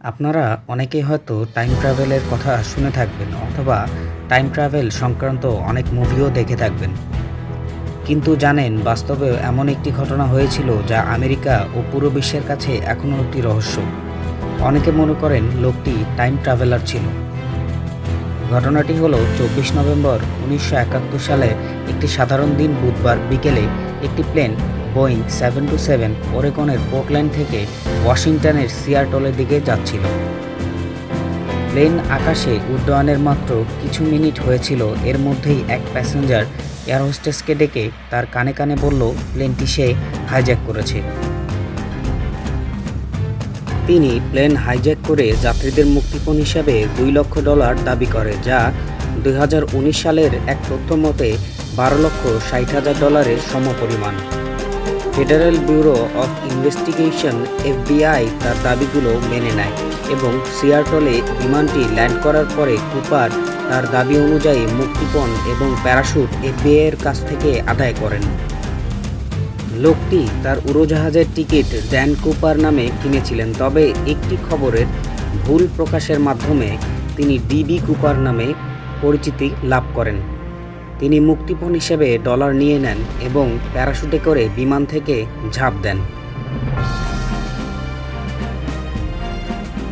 আপনারা অনেকেই হয়তো টাইম ট্রাভেলের কথা শুনে থাকবেন অথবা টাইম ট্রাভেল সংক্রান্ত অনেক মুভিও দেখে থাকবেন। কিন্তু জানেন, বাস্তবে এমন একটি ঘটনা হয়েছিল যা আমেরিকা ও পুরো বিশ্বের কাছে এখনও একটি রহস্য। অনেকে মনে করেন লোকটি টাইম ট্রাভেলার ছিল। ঘটনাটি হলো চব্বিশ নভেম্বর উনিশশো একাত্তর সালে একটি সাধারণ দিন বুধবার বিকেলে একটি plane Boeing seven two seven ওরেগনের Portland থেকে ওয়াশিংটনের সিয়াটলের দিকে যাচ্ছিল। প্লেন আকাশে উড্ডয়নের মাত্র কিছু মিনিট হয়েছিল, এর মধ্যেই এক প্যাসেঞ্জার এয়ার হোস্টেসকে ডেকে তার কানে কানে বলল, প্লেনটি সে হাইজ্যাক করেছে। তিনি প্লেন হাইজ্যাক করে যাত্রীদের মুক্তিপণ হিসাবে দুই লক্ষ ডলার দাবি করে, যা দু হাজার উনিশ সালের এক তথ্য মতে বারো লক্ষ ষাট হাজার ডলারের সমপরিমাণ। Federal Bureau of Investigation, FBI, তার দাবিগুলো মেনে নেয় এবং সিয়াটলে বিমানটি ল্যান্ড করার পরে কুপার তার দাবি অনুযায়ী মুক্তিপণ এবং প্যারাশুট এফবিআই এর কাছ থেকে আদায় করেন। লোকটি তার উড়োজাহাজের টিকিট ড্যান কুপার নামে কিনেছিলেন, তবে একটি খবরের ভুল প্রকাশের মাধ্যমে তিনি ডিবি কুপার নামে পরিচিতি লাভ করেন। তিনি মুক্তিপণ হিসেবে ডলার নিয়ে নেন এবং প্যারাশুটে করে বিমান থেকে ঝাঁপ দেন।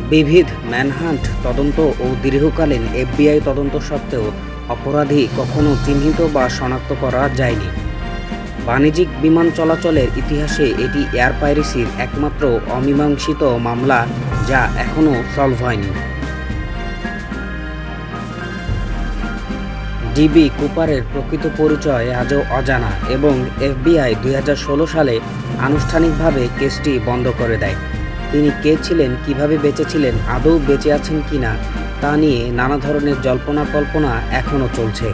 বিবিধ ম্যানহান্ট তদন্ত ও দীর্ঘকালীন এফবিআই তদন্ত সত্ত্বেও অপরাধী কখনো চিহ্নিত বা শনাক্ত করা যায়নি। বাণিজ্যিক বিমান চলাচলের ইতিহাসে এটি এয়ার পাইরেসির একমাত্র অমীমাংসিত মামলা যা এখনও সলভ হয়নি। ডিবি কুপারের প্রকৃত পরিচয় আজও অজানা এবং এফবিআই দু হাজার ষোলো সালে আনুষ্ঠানিকভাবে কেসটি বন্ধ করে দেয়। তিনি কে ছিলেন, কীভাবে বেঁচেছিলেন আদৌ বেঁচে আছেন কিনা তা নিয়ে নানা ধরনের জল্পনা কল্পনা এখনও চলছে।